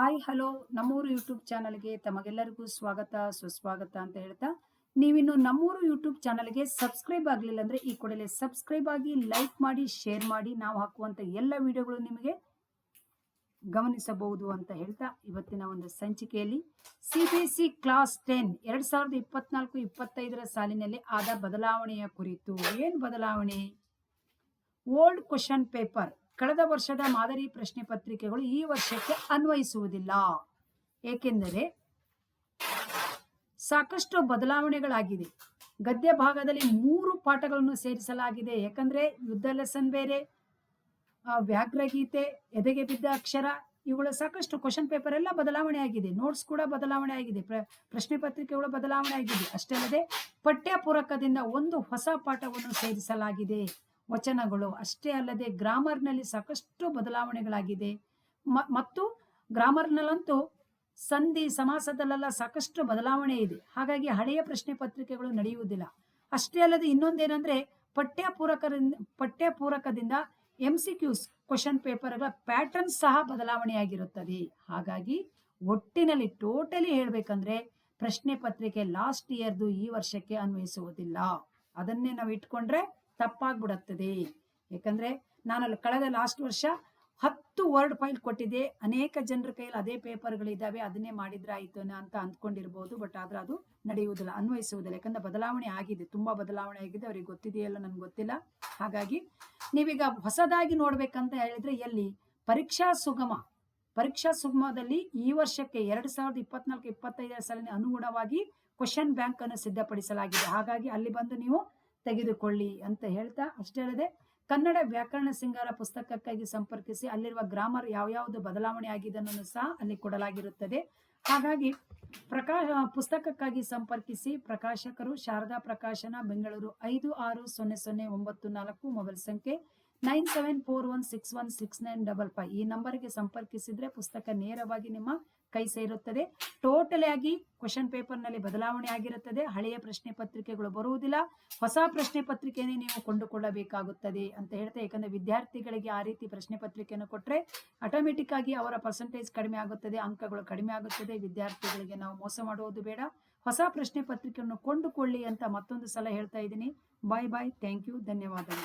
Hi hello ನಮ್ಮೂರು YouTube ಚಾನಲ್ಗೆ ತಮಗೆಲ್ಲರಿಗೂ ಸ್ವಾಗತ, ಸುಸ್ವಾಗತ ಅಂತ ಹೇಳ್ತಾ, ನೀವಿನ್ನು ನಮ್ಮೂರು ಯೂಟ್ಯೂಬ್ ಚಾನಲ್ಗೆ ಸಬ್ಸ್ಕ್ರೈಬ್ ಆಗಲಿಲ್ಲ ಅಂದರೆ ಈ ಕೂಡಲೇ ಸಬ್ಸ್ಕ್ರೈಬ್ ಆಗಿ ಲೈಕ್ ಮಾಡಿ ಶೇರ್ ಮಾಡಿ, ನಾವು ಹಾಕುವಂಥ ಎಲ್ಲ ವಿಡಿಯೋಗಳು ನಿಮಗೆ ಗಮನಿಸಬಹುದು ಅಂತ ಹೇಳ್ತಾ, ಇವತ್ತಿನ ಒಂದು ಸಂಚಿಕೆಯಲ್ಲಿ C B C class ten ಎರಡು ಸಾವಿರದ ಇಪ್ಪತ್ನಾಲ್ಕು, ಇಪ್ಪತ್ತೈದರ ಸಾಲಿನಲ್ಲಿ ಆದ ಬದಲಾವಣೆಯ ಕುರಿತು. ಏನು ಬದಲಾವಣೆ? ಓಲ್ಡ್ ಕ್ವಶನ್ ಪೇಪರ್ ಕಳೆದ ವರ್ಷದ ಮಾದರಿ ಪ್ರಶ್ನೆ ಪತ್ರಿಕೆಗಳು ಈ ವರ್ಷಕ್ಕೆ ಅನ್ವಯಿಸುವುದಿಲ್ಲ. ಏಕೆಂದರೆ ಸಾಕಷ್ಟು ಬದಲಾವಣೆಗಳಾಗಿದೆ. ಗದ್ಯ ಭಾಗದಲ್ಲಿ ಮೂರು ಪಾಠಗಳನ್ನು ಸೇರಿಸಲಾಗಿದೆ. ಯಾಕಂದ್ರೆ ಯುದ್ಧ ಲೆಸನ್ ಬೇರೆ ವ್ಯಾಘ್ರಗೀತೆ ಎದೆಗೆ ಬಿದ್ದ ಅಕ್ಷರ, ಇವುಗಳ ಸಾಕಷ್ಟು ಕ್ವಶನ್ ಪೇಪರ್ ಎಲ್ಲ ಬದಲಾವಣೆ ಆಗಿದೆ ನೋಟ್ಸ್ ಕೂಡ ಬದಲಾವಣೆ ಆಗಿದೆ ಪ್ರ- ಪ್ರಶ್ನೆ ಪತ್ರಿಕೆಗಳು ಬದಲಾವಣೆ ಆಗಿದೆ ಅಷ್ಟೇ ಅಲ್ಲದೆ ಪಠ್ಯ ಪೂರಕದಿಂದ ಒಂದು ಹೊಸ ಪಾಠವನ್ನು ಸೇರಿಸಲಾಗಿದೆ. ವಚನಗಳು ಅಷ್ಟೇ ಅಲ್ಲದೆ ಗ್ರಾಮರ್ನಲ್ಲಿ ಸಾಕಷ್ಟು ಬದಲಾವಣೆಗಳಾಗಿದೆ. ಮತ್ತು ಗ್ರಾಮರ್ನಲ್ಲಂತೂ ಸಂಧಿ ಸಮಾಸದಲ್ಲೆಲ್ಲ ಸಾಕಷ್ಟು ಬದಲಾವಣೆ ಇದೆ. ಹಾಗಾಗಿ ಹಳೆಯ ಪ್ರಶ್ನೆ ಪತ್ರಿಕೆಗಳು ನಡೆಯುವುದಿಲ್ಲ. ಅಷ್ಟೇ ಅಲ್ಲದೆ ಇನ್ನೊಂದೇನೆಂದರೆ ಪಠ್ಯ ಪೂರಕರಿಂದ ಪಠ್ಯ ಪೂರಕದಿಂದ ಎಂ ಸಿ ಕ್ಯೂಸ್ ಕ್ವಶನ್ ಪೇಪರ್ಗಳ ಪ್ಯಾಟರ್ನ್ ಸಹ ಬದಲಾವಣೆಯಾಗಿರುತ್ತದೆ. ಹಾಗಾಗಿ ಒಟ್ಟಿನಲ್ಲಿ ಟೋಟಲಿ ಹೇಳಬೇಕಂದ್ರೆ ಪ್ರಶ್ನೆ ಪತ್ರಿಕೆ ಲಾಸ್ಟ್ ಇಯರ್ದು ಈ ವರ್ಷಕ್ಕೆ ಅನ್ವಯಿಸುವುದಿಲ್ಲ. ಅದನ್ನೇ ನಾವು ಇಟ್ಕೊಂಡ್ರೆ ತಪ್ಪಾಗ್ಬಿಡುತ್ತದೆ. ಯಾಕಂದ್ರೆ ನಾನು ಕಳೆದ ಲಾಸ್ಟ್ ವರ್ಷ ಹತ್ತು ವರ್ಡ್ ಫೈಲ್ ಕೊಟ್ಟಿದ್ದೆ. ಅನೇಕ ಜನರ ಕೈಯಲ್ಲಿ ಅದೇ ಪೇಪರ್ಗಳಿದ್ದಾವೆ ಅದನ್ನೇ ಮಾಡಿದ್ರೆ ಆಯ್ತು ಅಂತ ಅಂದ್ಕೊಂಡಿರ್ಬೋದು. ಬಟ್ ಆದರೆ ಅದು ನಡೆಯುವುದಿಲ್ಲ, ಅನ್ವಯಿಸುವುದಿಲ್ಲ. ಯಾಕಂದರೆ ಬದಲಾವಣೆ ಆಗಿದೆ, ತುಂಬಾ ಬದಲಾವಣೆ ಆಗಿದೆ. ಅವ್ರಿಗೆ ಗೊತ್ತಿದೆಯಲ್ಲ ನನಗೆ ಗೊತ್ತಿಲ್ಲ. ಹಾಗಾಗಿ ನೀವೀಗ ಹೊಸದಾಗಿ ನೋಡಬೇಕಂತ ಹೇಳಿದ್ರೆ ಎಲ್ಲಿ? ಪರೀಕ್ಷಾ ಸುಗಮ. ಪರೀಕ್ಷಾ ಸುಗಮದಲ್ಲಿ ಈ ವರ್ಷಕ್ಕೆ ಎರಡು ಸಾವಿರದ ಇಪ್ಪತ್ನಾಲ್ಕು, ಇಪ್ಪತ್ತೈದರ ಸಾಲಿನ ಅನುಗುಣವಾಗಿ ಕ್ವಶನ್ ಬ್ಯಾಂಕ್ ಅನ್ನು ಸಿದ್ಧಪಡಿಸಲಾಗಿದೆ. ಹಾಗಾಗಿ ಅಲ್ಲಿ ಬಂದು ನೀವು ತೆಗೆದುಕೊಳ್ಳಿ ಅಂತ ಹೇಳ್ತಾ ಅಷ್ಟೇ ಅಲ್ಲದೆ ಕನ್ನಡ ವ್ಯಾಕರಣ ಸಿಂಗಾರ ಪುಸ್ತಕಕ್ಕಾಗಿ ಸಂಪರ್ಕಿಸಿ ಅಲ್ಲಿರುವ ಗ್ರಾಮರ್ ಯಾವ್ಯಾವುದು ಬದಲಾವಣೆ ಆಗಿದೆ ಸಹ ಅಲ್ಲಿ ಕೊಡಲಾಗಿರುತ್ತದೆ. ಹಾಗಾಗಿ ಪ್ರಕಾಶ, ಪುಸ್ತಕಕ್ಕಾಗಿ ಸಂಪರ್ಕಿಸಿ ಪ್ರಕಾಶಕರು ಶಾರದಾ ಪ್ರಕಾಶನ, ಬೆಂಗಳೂರು ಐದು ಆರು ಸೊನ್ನೆ ಸೊನ್ನೆ ಒಂಬತ್ತು ನಾಲ್ಕು ಮೊಬೈಲ್ ಸಂಖ್ಯೆ nine seven four one six one six nine double five ಈ ನಂಬರ್ಗೆ ಸಂಪರ್ಕಿಸಿದ್ರೆ ಪುಸ್ತಕ ನೇರವಾಗಿ ನಿಮ್ಮ ಕೈ ಸೇರುತ್ತದೆ. ಟೋಟಲ್ ಆಗಿ ಕ್ವಶನ್ ಪೇಪರ್ನಲ್ಲಿ ಬದಲಾವಣೆ ಆಗಿರುತ್ತದೆ. ಹಳೆಯ ಪ್ರಶ್ನೆ ಪತ್ರಿಕೆಗಳು ಬರುವುದಿಲ್ಲ. ಹೊಸ ಪ್ರಶ್ನೆ ಪತ್ರಿಕೆನೇ ನೀವು ಕೊಂಡುಕೊಳ್ಳಬೇಕಾಗುತ್ತದೆ ಅಂತ ಹೇಳ್ತಾ ಯಾಕಂದ್ರೆ ವಿದ್ಯಾರ್ಥಿಗಳಿಗೆ ಆ ರೀತಿ ಪ್ರಶ್ನೆ ಪತ್ರಿಕೆಯನ್ನು ಕೊಟ್ಟರೆ ಆಟೋಮೆಟಿಕ್ ಆಗಿ ಅವರ ಪರ್ಸೆಂಟೇಜ್ ಕಡಿಮೆ ಆಗುತ್ತದೆ, ಅಂಕಗಳು ಕಡಿಮೆ ಆಗುತ್ತದೆ. ವಿದ್ಯಾರ್ಥಿಗಳಿಗೆ ನಾವು ಮೋಸ ಮಾಡುವುದು ಬೇಡ. ಹೊಸ ಪ್ರಶ್ನೆ ಪತ್ರಿಕೆಯನ್ನು ಕೊಂಡುಕೊಳ್ಳಿ ಅಂತ ಮತ್ತೊಂದು ಸಲ ಹೇಳ್ತಾ ಇದ್ದೀನಿ. ಬಾಯ್ ಬಾಯ್ ಥ್ಯಾಂಕ್ ಯು ಧನ್ಯವಾದಗಳು.